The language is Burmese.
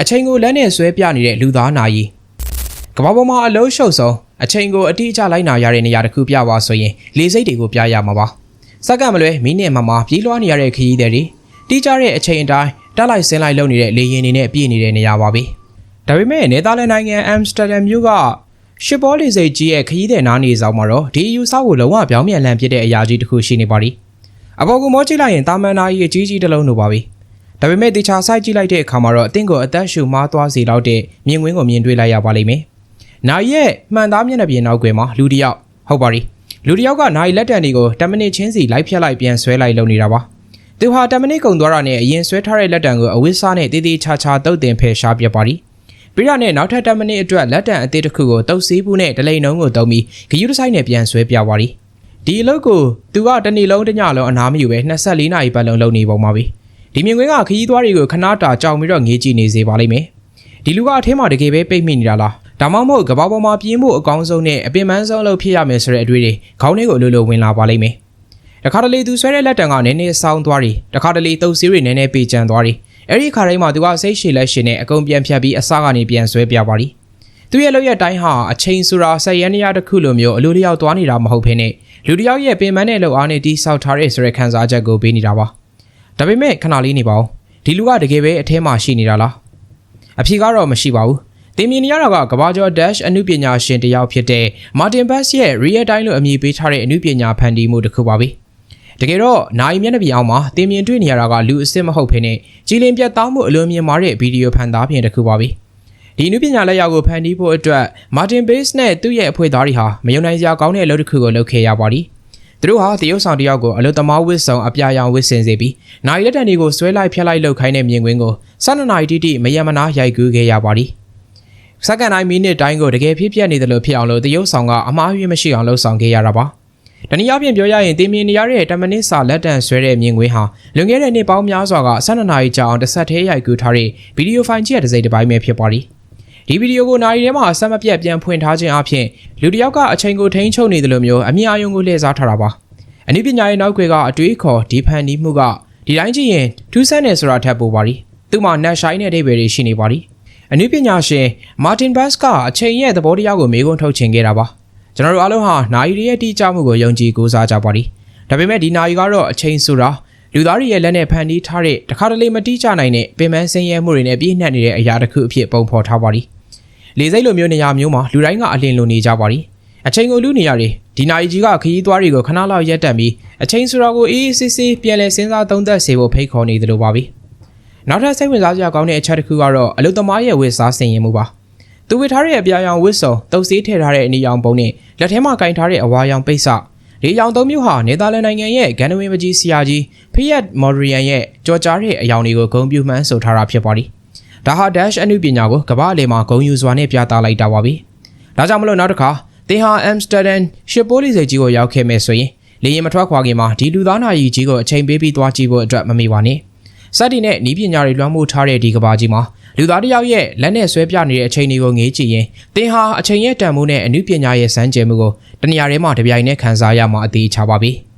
အချိန်ကိုလက်နဲ့ဆွဲပြနေတဲ့လူသားနာရီကမ္ဘာပေါ်မှာအလုံးရှုပ်ဆုံးအချိန်ကိုအတိအကျလိုက်နာရတဲ့နေရာတစ်ခုပြပါဆိုရင်လေစိတ်တွေကိုပြရမှာပါစက္ကန့်မလွဲမိနစ်မှမှပြေးလွှားနေရတဲ့ခရီးသည်တွေတီးကြတဲ့အချိန်အတိုင်းတက်လိုက်ဆင်းလိုက်လုပ်နေတဲ့လေယာဉ်တွေနဲ့ပြည့်နေတဲ့နေရာပါပဲဒါပေမဲ့နယ်သာလန်နိုင်ငံအမ်စတာဒမ်မြို့ကရှစ်ဘောလေစိတ်ကြီးရဲ့ခရီးသည်နားနေဆောင်မှာတော့ဒီယူဆကိုလုံးဝပြောင်းပြန်လှန်ပြစ်တဲ့အရာကြီးတစ်ခုရှိနေပါသည်အပေါ်ကမောကြည့်လိုက်ရင်တာမန်နာကြီးအကြီးကြီးတစ်လုံးလိုပါပဲ ဒါပေမဲ့တေချာဆိုင်ကြည့်လိုက်တဲ့အခါမှာတော့အသင်ကိုအသက်ရှူမားသွားစေလောက်တဲ့မြင်ကွင်းကိုမြင်တွေ့လိုက်ရပါလိမ့်မယ်။နိုင်ရဲ့မှန်သားမျက်နှာပြင်နောက်ကွယ်မှာလူတစ်ယောက်ဟုတ်ပါပြီ။လူတစ်ယောက်ကနိုင်လက်တံတွေကို10မိနစ်ချင်းစီလိုက်ဖြတ်လိုက်ပြန်ဆွဲလိုက်လုပ်နေတာပါ။သူဟာ10မိနစ်ကုန်သွားတာနဲ့အရင်ဆွဲထားတဲ့လက်တံကိုအဝိစားနဲ့တေးသေးချာချာတုတ်တင်ဖယ်ရှားပြပါသည်။ပြီးတော့နဲ့နောက်ထပ်10မိနစ်အတွက်လက်တံအသေးတစ်ခုကိုတုတ်စည်းဘူးနဲ့ဒလိန်နှုံးကိုတုံးပြီးဂယူးတစ်ဆိုင်နဲ့ပြန်ဆွဲပြပါသည်။ဒီအလုပ်ကိုသူကတနေ့လုံးတစ်ညလုံးအနားမယူပဲ24နာရီပတ်လုံးလုပ်နေပုံပါပဲ။ ဒီမြင်ကွင်းကခရီးသွားတွေကိုခဏတာကြောင်ပြီးတော့ငေးကြည့်နေစေပါလိမ့်မယ်။ဒီလူကအထင်းမှာတကယ်ပဲပိတ်မိနေတာလား။ဒါမှမဟုတ်ကဘာပေါ်မှာပြင်းဖို့အကောင်းဆုံးနဲ့အပင်ပန်းဆုံးလို့ဖြစ်ရမယ်ဆိုတဲ့အတွေ့တွေခေါင်းထဲကိုအလိုလိုဝင်လာပါလိမ့်မယ်။တခါတလေသူဆွဲတဲ့လက်တံကနည်းနည်းဆောင်းသွားတယ်။တခါတလေတုပ်စီးတွေနည်းနည်းပေကျန်သွားတယ်။အဲ့ဒီခါတိုင်းမှာသူကစိတ်ရှည်လက်ရှင်နဲ့အကုန်ပြန်ဖြတ်ပြီးအစကနေပြန်ဆွဲပြပါလိမ့်။သူရဲ့လောက်ရဲ့တိုင်းဟာအချိန်ဆိုတာဆက်ရန်ရတစ်ခုလိုမျိုးအလိုလျောက်သွားနေတာမဟုတ်ဘဲနဲ့လူတစ်ယောက်ရဲ့ပင်ပန်းတဲ့လောက်အားနဲ့တီးဆောက်ထားတဲ့ဆိုတဲ့ခံစားချက်ကိုပေးနေတာပါ။ ဒါပေမဲ့ခဏလေးနေပါဦးဒီလူကတကယ်ပဲအထဲမှာရှိနေတာလားအဖြေကတော့မရှိပါဘူးတင်မြင်နေရတာကကဘာကျော် dash အမှုပညာရှင်တစ်ယောက်ဖြစ်တဲ့ Martin Bass ရဲ့ real time လို့အမည်ပေးထားတဲ့အမှုပညာဖန်တီးမှုတစ်ခုပါပဲတကယ်တော့နိုင်မျက်နှာပြင်အောင်မှာတင်မြင်တွေ့နေရတာကလူအစ်စ်မဟုတ်ဖေနဲ့ကြည်လင်ပြတ်သားမှုအလွန်မြင်မာတဲ့ဗီဒီယိုဖန်သားပြင်တစ်ခုပါပဲဒီအမှုပညာလက်ရာကိုဖန်တီးဖို့အတွက် Martin Bass နဲ့သူ့ရဲ့အဖွဲ့သားတွေဟာမယုံနိုင်စရာကောင်းတဲ့အလုပ်တစ်ခုကိုလုပ်ခဲ့ရပါသည် သူတို့ဟာတရုတ်ဆောင်တယောက်ကိုအလုသမားဝစ်ဆောင်အပြာရောင်ဝစ်စင်စေပြီးနိုင်လက်တန်တွေကိုဆွဲလိုက်ဖြတ်လိုက်လှုပ်ခိုင်းတဲ့မြင်ကွင်းကို12နာရီတိတိမယမနာရိုက်ကူးခဲ့ရပါသည်စက္ကန့်တိုင်းမိနစ်တိုင်းကိုတကယ်ဖြစ်ပြနေတယ်လို့ဖြစ်အောင်လို့တရုတ်ဆောင်ကအမှားယွင်းမရှိအောင်လှုပ်ဆောင်ခဲ့ရတာပါတနည်းအားဖြင့်ပြောရရင်တင်မြင်နေရတဲ့10မိနစ်စာလက်တန်ဆွဲတဲ့မြင်ကွင်းဟာလွန်ခဲ့တဲ့နှစ်ပေါင်းများစွာက12နာရီကြာအောင်တစ်ဆက်သေးရိုက်ကူးထားတဲ့ဗီဒီယိုဖိုင်ကြီးရဲ့တစ်စိတ်တစ်ပိုင်းပဲဖြစ်ပါသည် ဒီဗီဒီယိုကိုနာရီထဲမှာအဆက်မပြတ်ပြန်ဖွင့်ထားခြင်းအပြင်လူတစ်ယောက်ကအချိန်ကိုထိန်းချုပ်နေတယ်လို့မျိုးအမြင်အာရုံကိုလှည့်စားထားတာပါအနည်းပညာရဲ့နောက်ွယ်ကအတွေးခေါ်ဒီဖန်နီးမှုကဒီတိုင်းကြည့်ရင်ထူးဆန်းတယ်ဆိုတာထပ်ပိုပါရီသူ့မှာနတ်ရှိုင်းတဲ့အဓိပ္ပာယ်တွေရှိနေပါရီအနည်းပညာရှင်မာတင်ဘတ်ကအချိန်ရဲ့သဘောတရားကိုမေးခွန်းထုတ်ချင်ခဲ့တာပါကျွန်တော်တို့အားလုံးဟာနိုင်ရီရဲ့တိကျမှုကိုယုံကြည်ကိုးစားကြပါရီဒါပေမဲ့ဒီနိုင်ရီကတော့အချိန်ဆိုတာ လူသားတွေရဲ့လက်နဲ့ဖန်တီးထားတဲ့တခါတလေမတိကျနိုင်တဲ့ပင်ပန်းဆင်းရဲမှုတွေနဲ့ပြည့်နှက်နေတဲ့အရာတစ်ခုအဖြစ်ပုံဖော်ထားပါရီလေစိတ်လိုမျိုးနေရာမျိုးမှာလူတိုင်းကအလင်းလိုနေကြပါရီအချိန်ကိုလူနေရတယ်ဒီနိုင်ကြီးကခရီးသွားတွေကိုခဏလောက်ရက်တက်ပြီးအချိန်ဆိုတာကိုအေးအေးဆေးဆေးပြန်လည်စဉ်းစားသုံးသပ်စေဖို့ဖိတ်ခေါ်နေသလိုပါပဲနောက်ထပ်စိတ်ဝင်စားစရာကောင်းတဲ့အချက်တစ်ခုကတော့အလုသမားရဲ့ဝစ်စားဆင်ရင်မှုပါသူဝစ်ထားတဲ့အပြာရောင်ဝစ်စုံတုပ်ဆေးထည့်ထားတဲ့အနီရောင်ပုံနဲ့လက်ထဲမှာကင်ထားတဲ့အဝါရောင်ပိတ်စ ဒီရောင်သုံးမျိုးဟာနယ်သာလန်နိုင်ငံရဲ့ဂန်နဝင်းပကြီးဆရာကြီးဖီယက်မော်ဒရီယန်ရဲ့ကြော်ကြားတဲ့အယောင်တွေကိုဂုံပြူမှန်းဆိုထားတာဖြစ်ပါသည်ဒါဟာ dash အနုပညာကိုကမ္ဘာအလယ်မှာဂုံယူစွာနဲ့ပြသလိုက်တာပါပဲဒါကြောင့်မလို့နောက်တစ်ခါသင်ဟာအမ်စတာဒမ်ရှစ်ပိုးလီစိတ်ကြီးကိုရောက်ခဲ့မယ်ဆိုရင်လေရင်မထွက်ခွာခင်မှာဒီလူသားနာရီကြီးကိုအချိန်ပေးပြီးသွားကြည့်ဖို့အတွက်မမေ့ပါနဲ့ စက်တီနဲ့နီးပညာတွေလွှမ်းမိုးထားတဲ့ဒီကဘာကြီးမှာလူသားတစ်ယောက်ရဲ့လက်နဲ့ဆွဲပြနေတဲ့အချိန်တွေကိုငေးကြည့်ရင်သင်ဟာအချိန်ရဲ့တန်ဖိုးနဲ့အနုပညာရဲ့စမ်းကြယ်မှုကိုတနေရာထဲမှာတပြိုင်နက်ခံစားရမှာအသေးချပါပြီ။